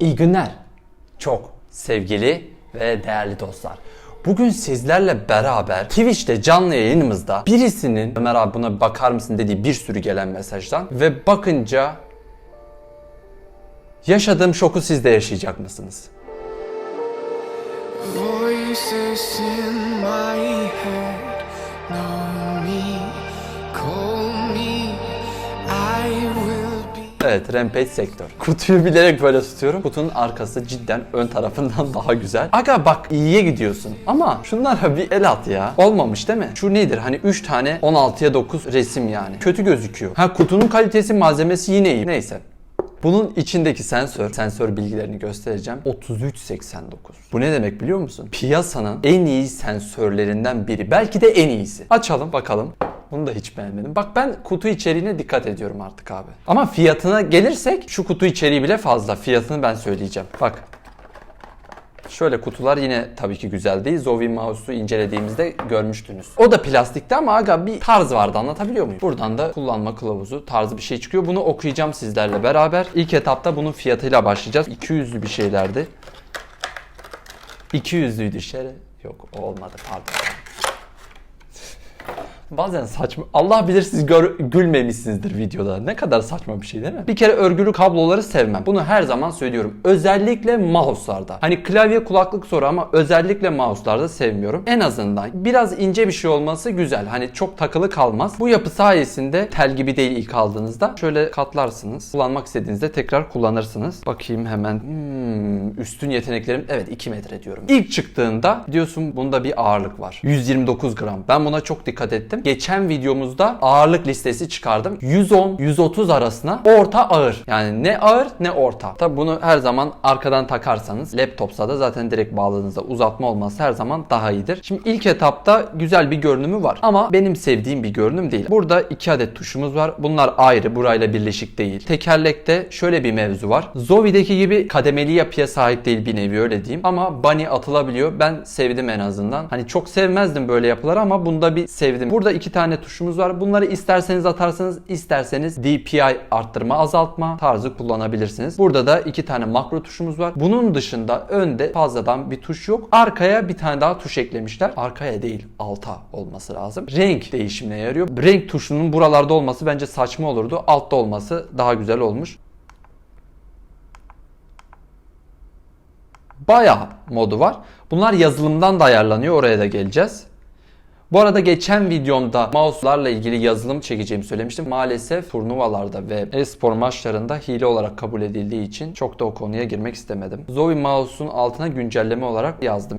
İyi günler. Çok sevgili ve değerli dostlar. Bugün sizlerle beraber Twitch'te canlı yayınımızda birisinin Ömer abi buna bakar mısın dediği bir sürü gelen mesajdan ve bakınca yaşadığım şoku siz de yaşayacak mısınız? Voices in my head Evet Rampage Sektör. Kutuyu bilerek böyle tutuyorum. Kutunun arkası cidden ön tarafından daha güzel. Aga bak iyiye gidiyorsun ama şunlara bir el at ya. Olmamış değil mi? Şu nedir? Hani 3 tane 16'ya 9 resim yani. Kötü gözüküyor. Ha kutunun kalitesi malzemesi yine iyi. Neyse. Bunun içindeki sensör, sensör bilgilerini göstereceğim. 3389. Bu ne demek biliyor musun? Piyasanın en iyi sensörlerinden biri. Belki de en iyisi. Açalım bakalım. Bunu da hiç beğenmedim. Bak ben kutu içeriğine dikkat ediyorum artık abi. Ama fiyatına gelirsek şu kutu içeriği bile fazla. Fiyatını ben söyleyeceğim. Bak. Şöyle kutular yine tabii ki güzel değil. Zowie Mouse'u incelediğimizde görmüştünüz. O da plastikti ama aga bir tarz vardı anlatabiliyor muyum? Buradan da kullanma kılavuzu tarzı bir şey çıkıyor. Bunu okuyacağım sizlerle beraber. İlk etapta bunun fiyatıyla başlayacağız. 200'lü bir şeylerdi. 200'lüydü şere. Yok olmadı pardon. Bazen saçma. Allah bilir siz gör, gülmemişsinizdir videoda. Ne kadar saçma bir şey değil mi? Bir kere örgülü kabloları sevmem. Bunu her zaman söylüyorum. Özellikle mouse'larda. Hani klavye kulaklık soru ama özellikle mouse'larda sevmiyorum. En azından biraz ince bir şey olması güzel. Hani çok takılı kalmaz. Bu yapı sayesinde tel gibi değil ilk aldığınızda. Şöyle katlarsınız. Kullanmak istediğinizde tekrar kullanırsınız. Bakayım hemen. Hmm, üstün yeteneklerim evet 2 metre diyorum. İlk çıktığında diyorsun bunda bir ağırlık var. 129 gram. Ben buna çok dikkat ettim. Geçen videomuzda ağırlık listesi çıkardım. 110-130 arasına orta ağır. Yani ne ağır ne orta. Tabi bunu her zaman arkadan takarsanız laptopsa da zaten direkt bağladığınızda uzatma olması her zaman daha iyidir. Şimdi ilk etapta güzel bir görünümü var. Ama benim sevdiğim bir görünüm değil. Burada iki adet tuşumuz var. Bunlar ayrı burayla birleşik değil. Tekerlekte şöyle bir mevzu var. Zovi'deki gibi kademeli yapıya sahip değil bir nevi öyle diyeyim. Ama bunny atılabiliyor. Ben sevdim en azından. Hani çok sevmezdim böyle yapıları ama bunda bir sevdim. Burada iki tane tuşumuz var. Bunları isterseniz atarsanız isterseniz DPI arttırma azaltma tarzı kullanabilirsiniz. Burada da iki tane makro tuşumuz var. Bunun dışında önde fazladan bir tuş yok. Arkaya bir tane daha tuş eklemişler. Arkaya değil alta olması lazım. Renk değişimine yarıyor. Renk tuşunun buralarda olması bence saçma olurdu. Altta olması daha güzel olmuş. Bayağı modu var. Bunlar yazılımdan da ayarlanıyor. Oraya da geleceğiz. Bu arada geçen videomda mouse'larla ilgili yazılım çekeceğimi söylemiştim. Maalesef turnuvalarda ve e-spor maçlarında hile olarak kabul edildiği için çok da o konuya girmek istemedim. Zowie mouse'un altına güncelleme olarak yazdım.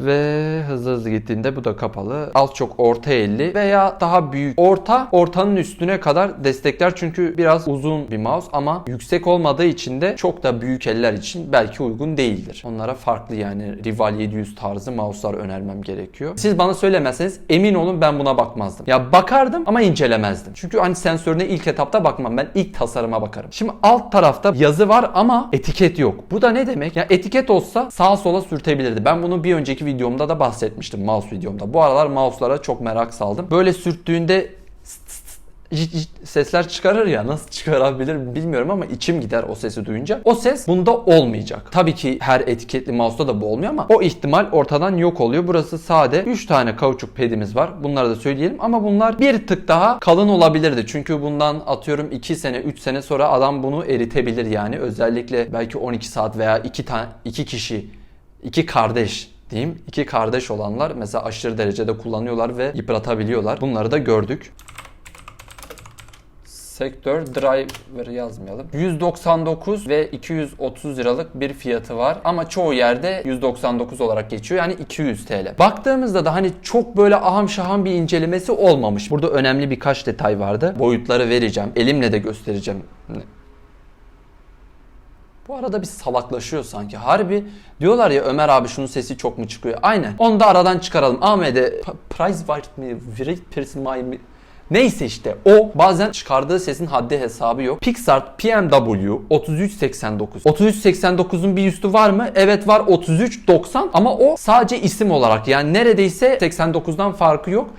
Ve hızlı hızlı gittiğinde bu da kapalı. Alt çok orta 50 veya daha büyük. Orta, ortanın üstüne kadar destekler çünkü biraz uzun bir mouse ama yüksek olmadığı için de çok da büyük eller için belki uygun değildir. Onlara farklı yani Rival 700 tarzı mouse'lar önermem gerekiyor. Siz bana söylemezseniz emin olun ben buna bakmazdım. Ya bakardım ama incelemezdim. Çünkü hani sensörüne ilk etapta bakmam. Ben ilk tasarıma bakarım. Şimdi alt tarafta yazı var ama etiket yok. Bu da ne demek? Ya etiket olsa sağa sola sürtebilirdi. Ben bunu bir önceki videomda da bahsetmiştim mouse videomda. Bu aralar mouse'lara çok merak saldım. Böyle sürttüğünde cit cit sesler çıkarır ya nasıl çıkarabilir bilmiyorum ama içim gider o sesi duyunca. O ses bunda olmayacak. Tabii ki her etiketli mouse'da da bu olmuyor ama o ihtimal ortadan yok oluyor. Burası sade 3 tane kauçuk pedimiz var. Bunları da söyleyelim ama bunlar bir tık daha kalın olabilirdi. Çünkü bundan atıyorum 2 sene 3 sene sonra adam bunu eritebilir yani. Özellikle belki 12 saat veya 2 tane 2 kişi 2 kardeş diyeyim. iki kardeş olanlar mesela aşırı derecede kullanıyorlar ve yıpratabiliyorlar. Bunları da gördük. Sektör driver yazmayalım. 199 ve 230 liralık bir fiyatı var ama çoğu yerde 199 olarak geçiyor yani 200 TL. Baktığımızda da hani çok böyle aham şaham bir incelemesi olmamış. Burada önemli birkaç detay vardı. Boyutları vereceğim. Elimle de göstereceğim. Bu arada bir salaklaşıyor sanki. Harbi diyorlar ya Ömer abi şunun sesi çok mu çıkıyor? Aynen. Onu da aradan çıkaralım. AMD price white mi? Very person my Neyse işte o bazen çıkardığı sesin haddi hesabı yok. Pixart PMW 3389. 3389'un bir üstü var mı? Evet var 3390 ama o sadece isim olarak yani neredeyse 89'dan farkı yok.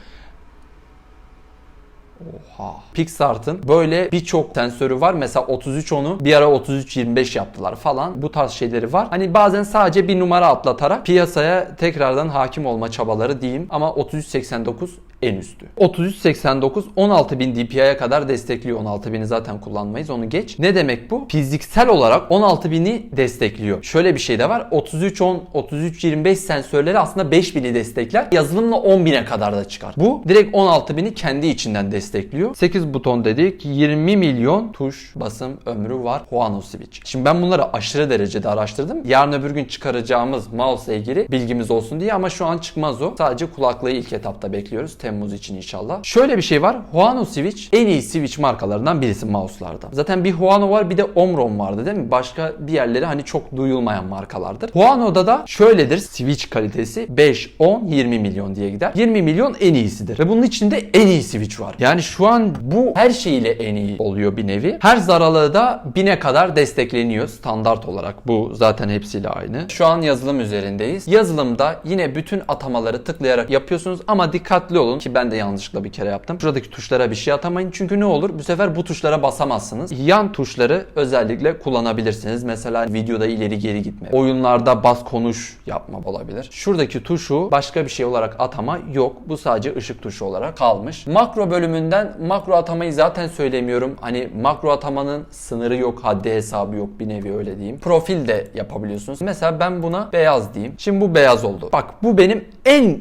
Oha. PixArt'ın böyle birçok sensörü var. Mesela 3310'u bir ara 3325 yaptılar falan. Bu tarz şeyleri var. Hani bazen sadece bir numara atlatarak piyasaya tekrardan hakim olma çabaları diyeyim. Ama 3389 en üstü. 3389 16000 DPI'ye kadar destekliyor. 16000'i zaten kullanmayız onu geç. Ne demek bu? Fiziksel olarak 16000'i destekliyor. Şöyle bir şey de var. 3310, 3325 sensörleri aslında 5000'i destekler. Yazılımla 10000'e kadar da çıkar. Bu direkt 16000'i kendi içinden destekliyor. 8 buton dedik. 20 milyon tuş basım ömrü var Huano Switch. Şimdi ben bunları aşırı derecede araştırdım. Yarın öbür gün çıkaracağımız mouse ile ilgili bilgimiz olsun diye ama şu an çıkmaz o. Sadece kulaklığı ilk etapta bekliyoruz. Temmuz için inşallah. Şöyle bir şey var. Huano Switch en iyi switch markalarından birisi mouse'larda. Zaten bir Huano var bir de Omron vardı değil mi? Başka bir yerleri hani çok duyulmayan markalardır. Huano'da da şöyledir switch kalitesi 5, 10, 20 milyon diye gider. 20 milyon en iyisidir. Ve bunun içinde en iyi switch var. Yani şu an bu her şeyiyle en iyi oluyor bir nevi. Her zaralığı da 1000'e kadar destekleniyor standart olarak. Bu zaten hepsiyle aynı. Şu an yazılım üzerindeyiz. Yazılımda yine bütün atamaları tıklayarak yapıyorsunuz ama dikkatli olun ki ben de yanlışlıkla bir kere yaptım. Şuradaki tuşlara bir şey atamayın çünkü ne olur? Bu sefer bu tuşlara basamazsınız. Yan tuşları özellikle kullanabilirsiniz. Mesela videoda ileri geri gitme. Oyunlarda bas konuş yapma olabilir. Şuradaki tuşu başka bir şey olarak atama yok. Bu sadece ışık tuşu olarak kalmış. Makro bölümünden makro atamayı zaten söylemiyorum. Hani makro atamanın sınırı yok, haddi hesabı yok bir nevi öyle diyeyim. Profil de yapabiliyorsunuz. Mesela ben buna beyaz diyeyim. Şimdi bu beyaz oldu. Bak bu benim en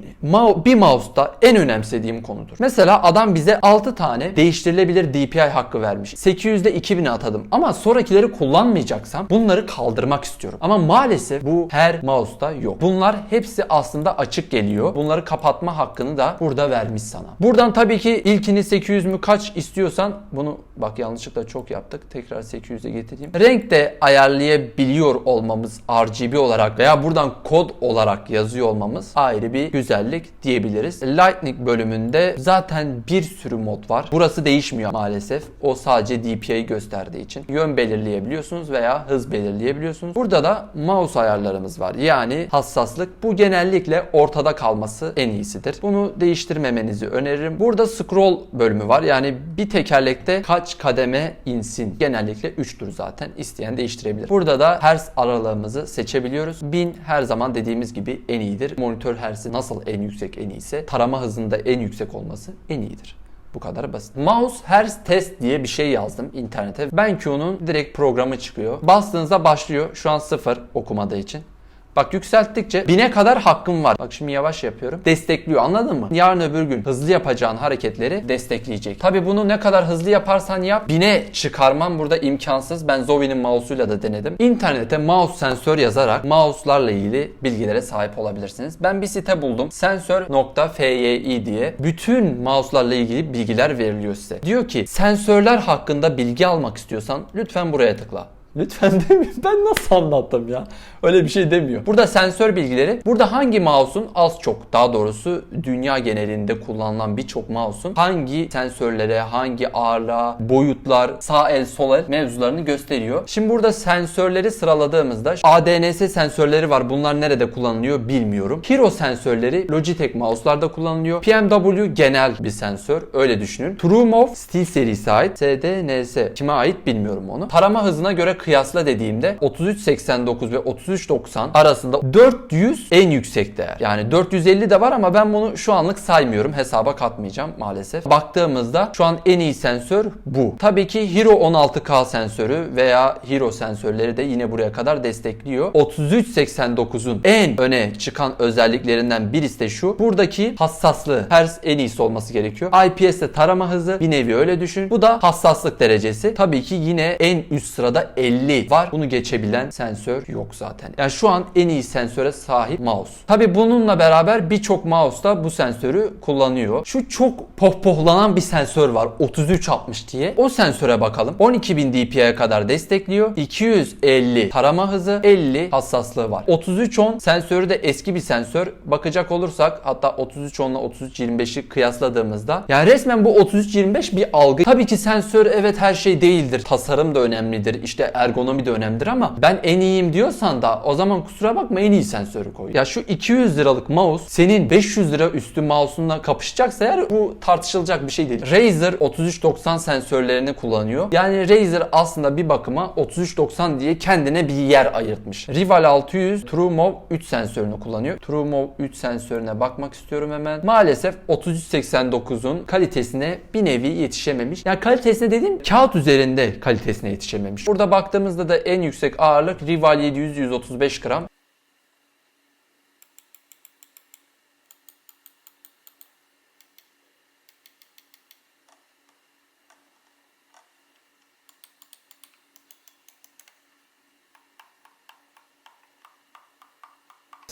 bir mouse'da en önemsediğim konudur. Mesela adam bize 6 tane değiştirilebilir DPI hakkı vermiş. 800'de 2000'e atadım. Ama sonrakileri kullanmayacaksam bunları kaldırmak istiyorum. Ama maalesef bu her mouse'da yok. Bunlar hepsi aslında açık geliyor. Bunları kapatma hakkını da burada vermiş sana. Buradan tabii ki ilkini 800 mü kaç istiyorsan bunu bak yanlışlıkla çok yaptık. Tekrar 800'e getireyim. Renk de ayarlayabiliyor olmamız RGB olarak veya buradan kod olarak yazıyor olmamız ayrı bir güzellik diyebiliriz. Lightning bölümünde zaten bir sürü mod var. Burası değişmiyor maalesef. O sadece DPI'yi gösterdiği için. Yön belirleyebiliyorsunuz veya hız belirleyebiliyorsunuz. Burada da mouse ayarlarımız var. Yani hassaslık. Bu genellikle ortada kalması en iyisidir. Bunu değiştirmemenizi öneririm. Burada scroll bölümü var. Yani bir tekerlekte kaç kademe insin. Genellikle 3'tür zaten. İsteyen değiştirebilir. Burada da hertz aralığımızı seçebiliyoruz. 1000 her zaman dediğimiz gibi en iyidir. Monitör hertzi nasıl en yüksek en iyiyse tarama hızında en yüksek olması en iyidir. Bu kadar basit. Mouse hertz test diye bir şey yazdım internete. BenQ'nun direkt programı çıkıyor. Bastığınızda başlıyor. Şu an sıfır okumadığı için. Bak yükselttikçe bine kadar hakkım var. Bak şimdi yavaş yapıyorum. Destekliyor anladın mı? Yarın öbür gün hızlı yapacağın hareketleri destekleyecek. Tabi bunu ne kadar hızlı yaparsan yap bine çıkarman burada imkansız. Ben Zoe'nin mouse'uyla da denedim. İnternete mouse sensör yazarak mouse'larla ilgili bilgilere sahip olabilirsiniz. Ben bir site buldum. Sensör.fyi diye. Bütün mouse'larla ilgili bilgiler veriliyor size. Diyor ki sensörler hakkında bilgi almak istiyorsan lütfen buraya tıkla. Lütfen demiyor. Ben nasıl anlattım ya? Öyle bir şey demiyor. Burada sensör bilgileri. Burada hangi mouse'un az çok daha doğrusu dünya genelinde kullanılan birçok mouse'un hangi sensörlere, hangi ağırlığa, boyutlar, sağ el sol el mevzularını gösteriyor. Şimdi burada sensörleri sıraladığımızda ADNS sensörleri var. Bunlar nerede kullanılıyor bilmiyorum. Hero sensörleri Logitech mouse'larda kullanılıyor. PMW genel bir sensör. Öyle düşünün. TrueMove Steel serisi ait. SDNS. Kime ait bilmiyorum onu. Tarama hızına göre kıyasla dediğimde 3389 ve 3390 arasında 400 en yüksek değer. Yani 450 de var ama ben bunu şu anlık saymıyorum. Hesaba katmayacağım maalesef. Baktığımızda şu an en iyi sensör bu. Tabii ki Hero 16K sensörü veya Hero sensörleri de yine buraya kadar destekliyor. 3389'un en öne çıkan özelliklerinden birisi de şu. Buradaki hassaslığı hertz en iyisi olması gerekiyor. IPS'te tarama hızı bir nevi öyle düşün. Bu da hassaslık derecesi. Tabii ki yine en üst sırada 50 var. Bunu geçebilen sensör yok zaten. Yani şu an en iyi sensöre sahip mouse. Tabi bununla beraber birçok mouse da bu sensörü kullanıyor. Şu çok pohpohlanan bir sensör var 3360 diye. O sensöre bakalım. 12000 dpi'ye kadar destekliyor. 250 tarama hızı, 50 hassaslığı var. 3310 sensörü de eski bir sensör. Bakacak olursak hatta 3310 ile 3325'i kıyasladığımızda yani resmen bu 3325 bir algı. Tabii ki sensör evet her şey değildir. Tasarım da önemlidir. İşte ergonomi de önemlidir ama ben en iyiyim diyorsan da o zaman kusura bakma en iyi sensörü koy. Ya şu 200 liralık mouse senin 500 lira üstü mouse'unla kapışacaksa eğer bu tartışılacak bir şey değil. Razer 3390 sensörlerini kullanıyor. Yani Razer aslında bir bakıma 3390 diye kendine bir yer ayırtmış. Rival 600 TrueMove 3 sensörünü kullanıyor. TrueMove 3 sensörüne bakmak istiyorum hemen. Maalesef 3389'un kalitesine bir nevi yetişememiş. Yani kalitesine dediğim kağıt üzerinde kalitesine yetişememiş. Burada baktığımızda da en yüksek ağırlık Rival 700 135 gram.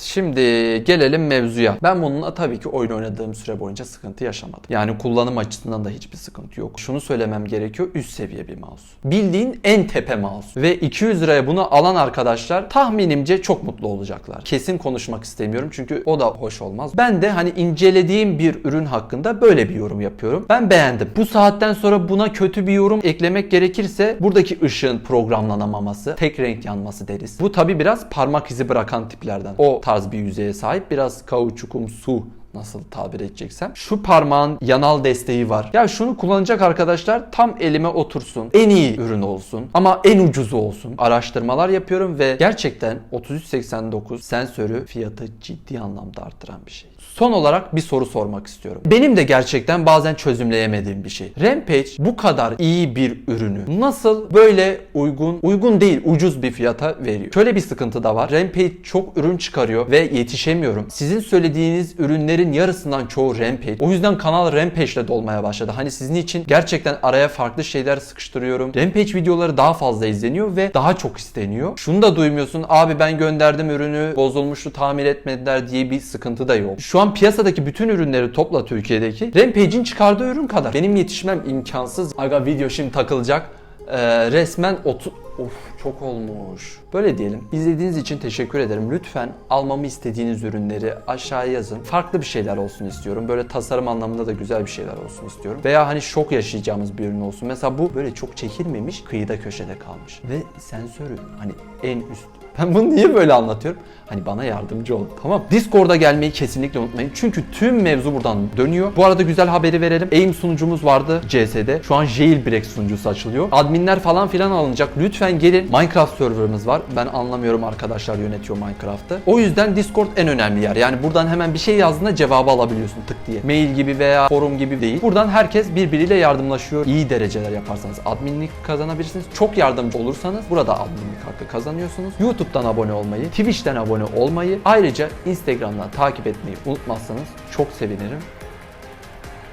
Şimdi gelelim mevzuya. Ben bununla tabii ki oyun oynadığım süre boyunca sıkıntı yaşamadım. Yani kullanım açısından da hiçbir sıkıntı yok. Şunu söylemem gerekiyor. Üst seviye bir mouse. Bildiğin en tepe mouse. Ve 200 liraya bunu alan arkadaşlar tahminimce çok mutlu olacaklar. Kesin konuşmak istemiyorum çünkü o da hoş olmaz. Ben de hani incelediğim bir ürün hakkında böyle bir yorum yapıyorum. Ben beğendim. Bu saatten sonra buna kötü bir yorum eklemek gerekirse buradaki ışığın programlanamaması, tek renk yanması deriz. Bu tabi biraz parmak izi bırakan tiplerden. O tarz bir yüzeye sahip biraz kauçukumsu nasıl tabir edeceksem. Şu parmağın yanal desteği var. Ya şunu kullanacak arkadaşlar tam elime otursun. En iyi ürün olsun ama en ucuzu olsun. Araştırmalar yapıyorum ve gerçekten 3389 sensörü fiyatı ciddi anlamda arttıran bir şey. Son olarak bir soru sormak istiyorum. Benim de gerçekten bazen çözümleyemediğim bir şey. Rampage bu kadar iyi bir ürünü nasıl böyle uygun, uygun değil ucuz bir fiyata veriyor? Şöyle bir sıkıntı da var. Rampage çok ürün çıkarıyor ve yetişemiyorum. Sizin söylediğiniz ürünlerin yarısından çoğu Rampage. O yüzden kanal Rampage ile dolmaya başladı. Hani sizin için gerçekten araya farklı şeyler sıkıştırıyorum. Rampage videoları daha fazla izleniyor ve daha çok isteniyor. Şunu da duymuyorsun. Abi ben gönderdim ürünü bozulmuştu tamir etmediler diye bir sıkıntı da yok. Şu an piyasadaki bütün ürünleri topla Türkiye'deki. Rampage'in çıkardığı ürün kadar. Benim yetişmem imkansız. Aga video şimdi takılacak. Ee, resmen otu... Of çok olmuş. Böyle diyelim. İzlediğiniz için teşekkür ederim. Lütfen almamı istediğiniz ürünleri aşağıya yazın. Farklı bir şeyler olsun istiyorum. Böyle tasarım anlamında da güzel bir şeyler olsun istiyorum. Veya hani şok yaşayacağımız bir ürün olsun. Mesela bu böyle çok çekilmemiş, kıyıda köşede kalmış. Ve sensörü hani en üst ben bunu niye böyle anlatıyorum? Hani bana yardımcı olun tamam. Discord'a gelmeyi kesinlikle unutmayın. Çünkü tüm mevzu buradan dönüyor. Bu arada güzel haberi verelim. AIM sunucumuz vardı CS'de. Şu an Jailbreak sunucusu açılıyor. Adminler falan filan alınacak. Lütfen gelin. Minecraft serverımız var. Ben anlamıyorum arkadaşlar yönetiyor Minecraft'ı. O yüzden Discord en önemli yer. Yani buradan hemen bir şey yazdığında cevabı alabiliyorsun tık diye. Mail gibi veya forum gibi değil. Buradan herkes birbiriyle yardımlaşıyor. İyi dereceler yaparsanız adminlik kazanabilirsiniz. Çok yardımcı olursanız burada adminlik hakkı kazanıyorsunuz. YouTube'dan abone olmayı, Twitch'ten abone olmayı, ayrıca Instagram'dan takip etmeyi unutmazsanız çok sevinirim.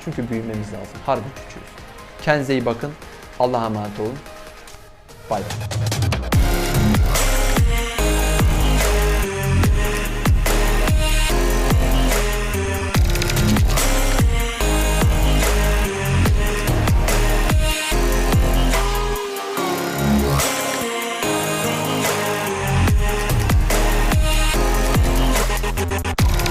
Çünkü büyümemiz lazım. Harbi küçüğüz. Kendinize iyi bakın. Allah'a emanet olun. Bay bay.